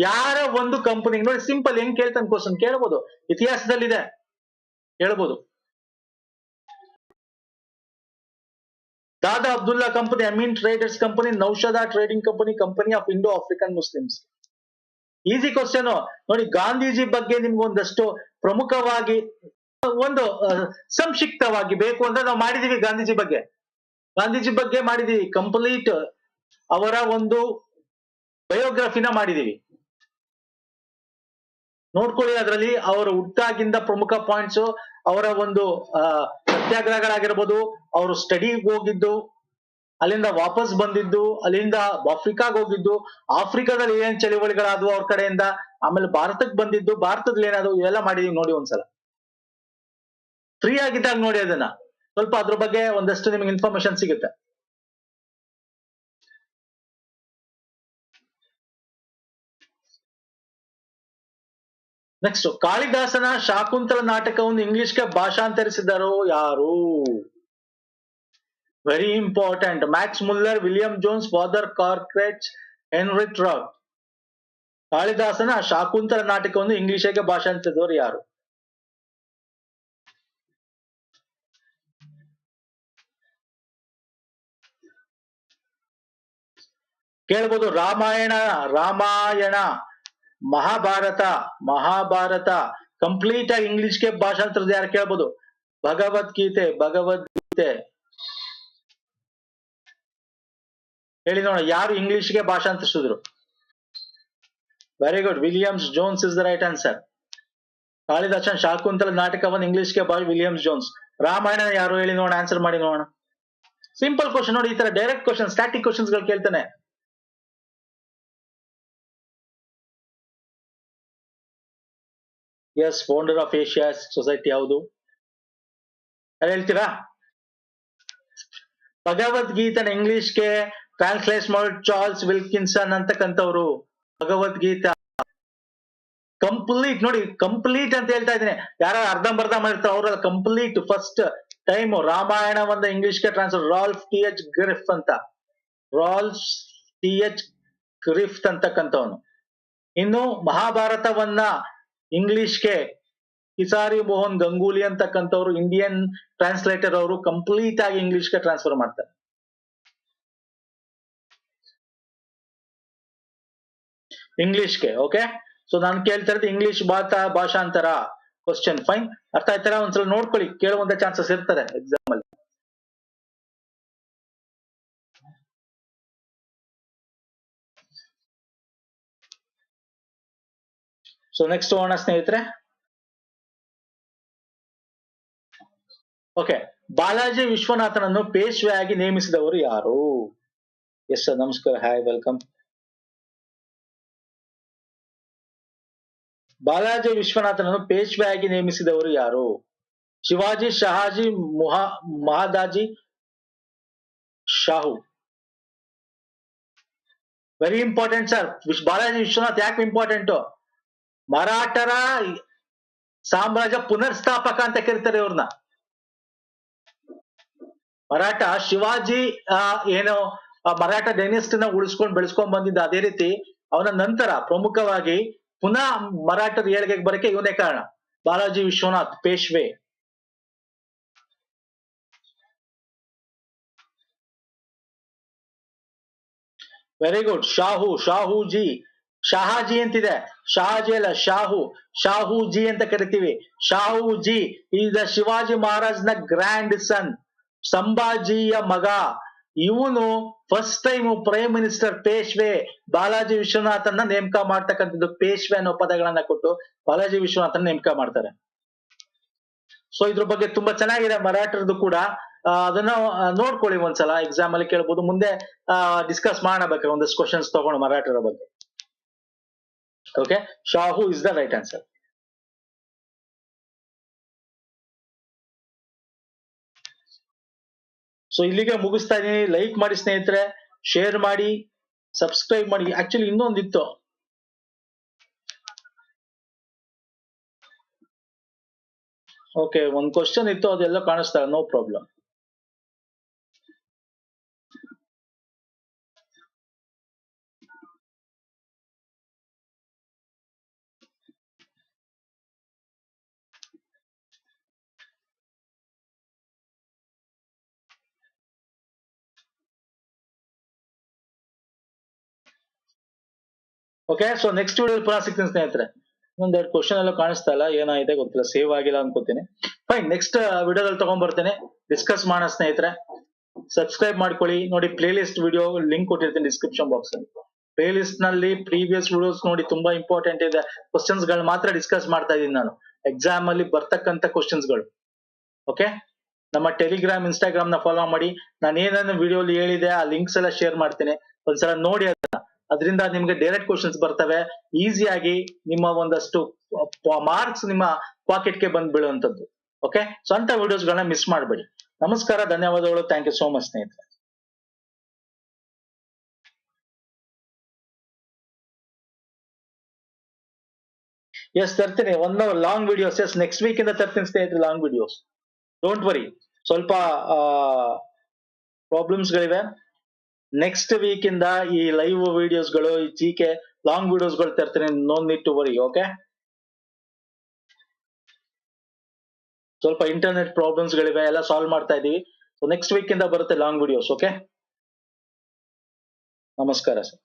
ಯಾರ ಒಂದು ಕಂಪನಿ ನೋಡಿ ಸಿಂಪಲ್ ಹೆಂಗ್ ಕೇಳ್ತಾನೆ ಕ್ವಶನ್ ಕೇಳ್ಬೋದು. ಇತಿಹಾಸದಲ್ಲಿದೆ. ಹೇಳ್ಬೋದು. Dada Abdulla company Amin traders company ನೌಷದಾ trading company company of Indo African Muslims easy question ನೋಡಿ, ಗಾಂಧೀಜಿ ಬಗ್ಗೆ ನಿಮ್ಗೆ ಒಂದಷ್ಟು ಪ್ರಮುಖವಾಗಿ ಒಂದು ಸಂಕ್ಷಿಪ್ತವಾಗಿ ಬೇಕು ಅಂದ್ರೆ ನಾವು ಮಾಡಿದೀವಿ ಗಾಂಧೀಜಿ ಬಗ್ಗೆ. ಗಾಂಧೀಜಿ ಬಗ್ಗೆ ಮಾಡಿದೀವಿ ಕಂಪ್ಲೀಟ್ ಅವರ ಒಂದು ಬಯೋಗ್ರಫಿನ ಮಾಡಿದೀವಿ. ನೋಡ್ಕೊಳ್ಳಿ ಅದರಲ್ಲಿ ಅವರ ಹುಟ್ಟಾಗಿಂದ ಪ್ರಮುಖ ಪಾಯಿಂಟ್ಸ್ ಅವರ ಒಂದು ಸತ್ಯಾಗ್ರಹಗಳಾಗಿರ್ಬೋದು, ಅವರು ಸ್ಟಡಿಗೆ ಹೋಗಿದ್ದು ಅಲ್ಲಿಂದ ವಾಪಸ್ ಬಂದಿದ್ದು, ಅಲ್ಲಿಂದ ಆಫ್ರಿಕಾಗ ಹೋಗಿದ್ದು, ಆಫ್ರಿಕಾದಲ್ಲಿ ಏನ್ ಚಳುವಳಿಗಳಾದವು ಅವ್ರ ಕಡೆಯಿಂದ, ಆಮೇಲೆ ಭಾರತಕ್ಕೆ ಬಂದಿದ್ದು, ಭಾರತದಲ್ಲಿ ಏನಾದ್ರು ಇವೆಲ್ಲ ಮಾಡಿದೀವಿ ನೋಡಿ ಒಂದ್ಸಲ. ಫ್ರೀ ಆಗಿದ್ದಾಗ ನೋಡಿ ಅದನ್ನ. ಸ್ವಲ್ಪ ಅದ್ರ ಬಗ್ಗೆ ಒಂದಷ್ಟು ನಿಮಗೆ ಇನ್ಫಾರ್ಮೇಶನ್ ಸಿಗುತ್ತೆ. ನೆಕ್ಸ್ಟ್ ಕಾಳಿದಾಸನ ಶಾಕುಂತಲ ನಾಟಕವನ್ನು ಇಂಗ್ಲಿಷ್ಗೆ ಭಾಷಾಂತರಿಸಿದರು ಯಾರು? Very important Max Muller William Jones father ಕಾರ್ಕ್ರೆಚ್ ಹೆನ್ರಿಟ್ ರಾಕ್ ಕಾಳಿದಾಸನ ಶಾಕುಂತಲ ನಾಟಕವನ್ನು ಇಂಗ್ಲಿಷಿಗೆ ಭಾಷಾಂತರಿಸಿದವರು ಯಾರು? ಕೇಳ್ಬೋದು ರಾಮಾಯಣ ರಾಮಾಯಣ, ಮಹಾಭಾರತ ಮಹಾಭಾರತ. ಕಂಪ್ಲೀಟ್ ಆಗಿ ಇಂಗ್ಲಿಷ್ಗೆ ಭಾಷಾಂತರದ ಯಾರು ಕೇಳ್ಬೋದು? ಭಗವದ್ಗೀತೆ ಭಗವದ್ಗೀತೆ. ಹೇಳಿ ನೋಡ, ಯಾರು ಇಂಗ್ಲಿಷ್ಗೆ ಭಾಷಾಂತರಿಸಿದ್ರು very good Williams Jones is the right answer ಕಾಳಿದಾಸನ್ Shakuntala ನಾಟಕವನ್ನು ಇಂಗ್ಲಿಷ್ಗೆ ಬಾಯ್ ವಿಲಿಯಮ್ಸ್ ಜೋನ್ಸ್ ರಾಮಾಯಣ ಯಾರು ಹೇಳಿ ನೋಡೋಣ ಆನ್ಸರ್ ಮಾಡಿ ನೋಡೋಣ. ಸಿಂಪಲ್ ಕ್ವಶನ್ ನೋಡಿ, ಈ ತರ ಡೈರೆಕ್ಟ್ ಕ್ವಶನ್ ಸ್ಟಾಟಿಕ್ ಕ್ವಶನ್ಸ್ಗಳು ಕೇಳ್ತಾನೆ. Yes founder of Asia society ಯಾವುದು ಹೇಳ್ತೀರಾ? ಭಗವದ್ಗೀತನ ಇಂಗ್ಲಿಷ್ಗೆ ಟ್ರಾನ್ಸ್ಲೇಟ್ ಮಾಡಿ ಚಾರ್ಲ್ಸ್ ವಿಲ್ಕಿನ್ಸನ್ ಅಂತಕ್ಕಂಥವ್ರು ಭಗವದ್ಗೀತಾ. ಕಂಪ್ಲೀಟ್ ನೋಡಿ, ಕಂಪ್ಲೀಟ್ ಅಂತ ಹೇಳ್ತಾ ಇದ್ದೀನಿ. ಯಾರು ಅರ್ಧಂಬರ್ಧ ಮಾಡಿರ್ತಾರೆ, ಅವರು ಕಂಪ್ಲೀಟ್. ಫಸ್ಟ್ ಟೈಮ್ ರಾಮಾಯಣವನ್ನ ಇಂಗ್ಲಿಷ್ಗೆ transfer, Ralph T H Griffith ಅಂತ. ರಾಲ್ಫ್ ಟಿ ಎಚ್ ಗ್ರಿಫ್ಟ್ ಅಂತಕ್ಕಂಥವನು ಇನ್ನು ಮಹಾಭಾರತವನ್ನ ಇಂಗ್ಲಿಷ್ಗೆ ಕಿಸಾರಿ ಮೋಹನ್ ಗಂಗೂಲಿ ಅಂತಕ್ಕಂಥವ್ರು ಇಂಡಿಯನ್ ಟ್ರಾನ್ಸ್ಲೇಟರ್ ಅವರು ಕಂಪ್ಲೀಟ್ ಆಗಿ ಇಂಗ್ಲಿಷ್ಗೆ ಟ್ರಾನ್ಸ್ಫರ್ ಮಾಡ್ತಾರೆ. ಇಂಗ್ಲಿಷ್ಗೆ ಓಕೆ ಸೊ ನಾನು ಕೇಳ್ತಾ ಇರೋದು ಇಂಗ್ಲಿಷ್ ಭಾಷಾ ಭಾಷಾಂತರ ಕ್ವಶನ್ ಫೈನ್ ಅರ್ಥ ಆಯ್ತಾರ ಒಂದ್ಸಲ ನೋಡ್ಕೊಳ್ಳಿ, ಕೇಳುವಂತ ಚಾನ್ಸಸ್ ಇರ್ತದೆ ಎಕ್ಸಾಮ್ ಅಲ್ಲಿ. ಸೊ ನೆಕ್ಸ್ಟ್ ಹೋಗೋಣ ಸ್ನೇಹಿತರೆ. ಓಕೆ ಬಾಲಾಜಿ ವಿಶ್ವನಾಥನನ್ನು ಪೇಶ್ವೆಯಾಗಿ ನೇಮಿಸಿದವರು ಯಾರು? ಎಸ್ ಸರ್ ನಮಸ್ಕಾರ. ಹಾಯ್ ವೆಲ್ಕಮ್ ಬಾಲಾಜಿ ವಿಶ್ವನಾಥನನ್ನು ಪೇಶ್ವೆಯಾಗಿ ನೇಮಿಸಿದವರು ಯಾರು? Shivaji, Shahaji, ಮುಹಾ, Mahadaji, Shahu. Very important sir Balaji Vishwanath ಯಾಕೆ ಇಂಪಾರ್ಟೆಂಟ್ ಮರಾಠರ ಸಾಮ್ರಾಜ್ಯ ಪುನರ್ಸ್ಥಾಪಕ ಅಂತ ಕರೀತಾರೆ ಇವ್ರನ್ನ. ಮರಾಠ ಶಿವಾಜಿ ಏನು ಮರಾಠ ಡೈನೆಸ್ಟಿನ ಉಳಿಸ್ಕೊಂಡು ಬೆಳೆಸ್ಕೊಂಡ್ ಬಂದಿದ್ದ ಅದೇ ರೀತಿ, ಅವನ ನಂತರ ಪ್ರಮುಖವಾಗಿ ಪುನಃ ಮರಾಠದ ಏಳಿಗೆಗೆ ಬರಕ್ಕೆ ಇವನೇ ಕಾರಣ. ಬಾಲಾಜಿ ವಿಶ್ವನಾಥ್ ಪೇಶ್ವೆ. Very good Shahu, Shahuji. ಶಾಹಾಜಿ ಅಂತಿದೆ ಶಹಾಜಿ ಅಲ್ಲ, ಶಾಹು. ಶಾಹುಜಿ ಅಂತ ಕರಿತೀವಿ. ಶಾಹುಜಿ ಈಸ್ ದ ಶಿವಾಜಿ ಮಹಾರಾಜ್ನ ಗ್ರ್ಯಾಂಡ್ ಸನ್ ಸಂಭಾಜಿಯ ಮಗ. ಇವನು first time prime minister Peshwa, Balaji ವಿಶ್ವನಾಥನ್ನ ನೇಮಕ ಮಾಡ್ತಕ್ಕಂಥದ್ದು ಪೇಶ್ವೆ ಅನ್ನೋ ಪದಗಳನ್ನ ಕೊಟ್ಟು ಬಾಲಾಜಿ ವಿಶ್ವನಾಥನ್ ನೇಮಕ ಮಾಡ್ತಾರೆ. ಸೊ ಇದ್ರ ಬಗ್ಗೆ ತುಂಬಾ ಚೆನ್ನಾಗಿದೆ, ಮರಾಠರದ್ದು ಕೂಡ. ಅದನ್ನ ನೋಡ್ಕೊಳ್ಳಿ ಒಂದ್ಸಲ ಎಕ್ಸಾಮ್ ಅಲ್ಲಿ ಕೇಳ್ಬೋದು. ಮುಂದೆ ಡಿಸ್ಕಸ್ ಮಾಡಬೇಕು ಒಂದಷ್ಟು ಕ್ವಶನ್ಸ್ ತಗೊಂಡು ಮರಾಠರ ಬಗ್ಗೆ. Okay Shahu is the right answer so ಇಲ್ಲಿಗೆ ಮುಗಿಸ್ತಾ ಇದೀನಿ. ಲೈಕ್ ಮಾಡಿ ಸ್ನೇಹಿತರೆ ಶೇರ್ ಮಾಡಿ ಸಬ್ಸ್ಕ್ರೈಬ್ ಮಾಡಿ. ಆಕ್ಚುಲಿ ಇನ್ನೊಂದಿತ್ತು. ಓಕೆ ಒಂದ್ ಕ್ವಶನ್ ಇತ್ತು, ಅದೆಲ್ಲ ಕಾಣಿಸ್ತಾ no problem okay so next video ಪುನಃ ಸಿಗ್ತೀನಿ ಸ್ನೇಹಿತರೆ ಒಂದೆರಡು ಕ್ವಶನ್ ಎಲ್ಲ ಕಾಣಿಸ್ತಾ ಇಲ್ಲ, ಏನಾಗಿದೆ ಗೊತ್ತಿಲ್ಲ ಸೇವ್ ಆಗಿಲ್ಲ ಅನ್ಕೋತೀನಿ. ಫೈನ್ ನೆಕ್ಸ್ಟ್ ವಿಡಿಯೋದಲ್ಲಿ ತಗೊಂಡ್ ಬರ್ತೇನೆ ಡಿಸ್ಕಸ್ ಮಾಡೋಣ ಸ್ನೇಹಿತರೆ. ಸಬ್ಸ್ಕ್ರೈಬ್ ಮಾಡ್ಕೊಳ್ಳಿ, ನೋಡಿ ಪ್ಲೇ ಲಿಸ್ಟ್ ವಿಡಿಯೋ ಲಿಂಕ್ ಕೊಟ್ಟಿರ್ತೀನಿ ಡಿಸ್ಕ್ರಿಪ್ಷನ್ ಬಾಕ್ಸ್ ಅಲ್ಲಿ. ಪ್ಲೇ ಲಿಸ್ಟ್ನಲ್ಲಿ ಪ್ರೀವಿಯಸ್ ವಿಡಿಯೋಸ್ ನೋಡಿ ತುಂಬಾ ಇಂಪಾರ್ಟೆಂಟ್ ಇದೆ. ಕ್ವಶನ್ಸ್ಗಳು ಮಾತ್ರ ಡಿಸ್ಕಸ್ ಮಾಡ್ತಾ ಇದೀನಿ ನಾನು. ಎಕ್ಸಾಮ್ ಅಲ್ಲಿ ಬರ್ತಕ್ಕಂತ ಕ್ವಶನ್ಸ್ಗಳು. ಓಕೆ ನಮ್ಮ ಟೆಲಿಗ್ರಾಮ್ ಇನ್ಸ್ಟಾಗ್ರಾಮ್ನ ಫಾಲೋ ಮಾಡಿ. ನಾನು ಏನೇನು ವಿಡಿಯೋಲಿ ಹೇಳಿದೆ, ಆ ಲಿಂಕ್ಸ್ ಎಲ್ಲ ಶೇರ್ ಮಾಡ್ತೀನಿ. ಒಂದ್ಸಲ ನೋಡಿ ಅದನ್ನ. ಅದರಿಂದ ನಿಮ್ಗೆ ಡೈರೆಕ್ಟ್ ಕ್ವಶನ್ಸ್ ಬರ್ತವೆ. ಈಸಿಯಾಗಿ ನಿಮ್ಮ ಒಂದಷ್ಟು ಮಾರ್ಕ್ಸ್ ನಿಮ್ಮ ಪಾಕೆಟ್ಗೆ ಬಂದ್ ಬೀಳುವಂತದ್ದು ಓಕೆ ಸ್ವಂತ ವಿಡಿಯೋಸ್ ವಿಡಿಯೋಸ್ಗಳನ್ನ ಮಿಸ್ ಮಾಡಬೇಡಿ. ನಮಸ್ಕಾರ, ಧನ್ಯವಾದಗಳು. ಥ್ಯಾಂಕ್ ಯು ಸೋ ಮಚ್ ಸ್ನೇಹಿತರೆ. ಎಸ್ ತರ್ತೀನಿ. One hour long videos S next week ಇಂದ ತರ್ತೀನಿ, ಸ್ನೇಹಿತರೆ ಲಾಂಗ್ ವಿಡಿಯೋಸ್ ಡೋಂಟ್ ವರಿ ಸ್ವಲ್ಪ ಪ್ರಾಬ್ಲಮ್ಸ್ ಗಳಿವೆ. ನೆಕ್ಸ್ಟ್ ವೀಕ್ ಇಂದ ಈ ಲೈವ್ ವಿಡಿಯೋಸ್ಗಳು ಈ ಜಿ ಕೆ ಲಾಂಗ್ ವಿಡಿಯೋಸ್ಗಳು ತರ್ತೀನಿ no need to worry okay ಸ್ವಲ್ಪ ಇಂಟರ್ನೆಟ್ ಪ್ರಾಬ್ಲಮ್ಸ್ ಗಳಿವೆ ಎಲ್ಲ ಸಾಲ್ವ್ ಮಾಡ್ತಾ ಇದೀವಿ ನೆಕ್ಸ್ಟ್ ವೀಕ್ ಇಂದ ಬರುತ್ತೆ ಲಾಂಗ್ ವಿಡಿಯೋಸ್ ಓಕೆ ನಮಸ್ಕಾರ ಸರ್.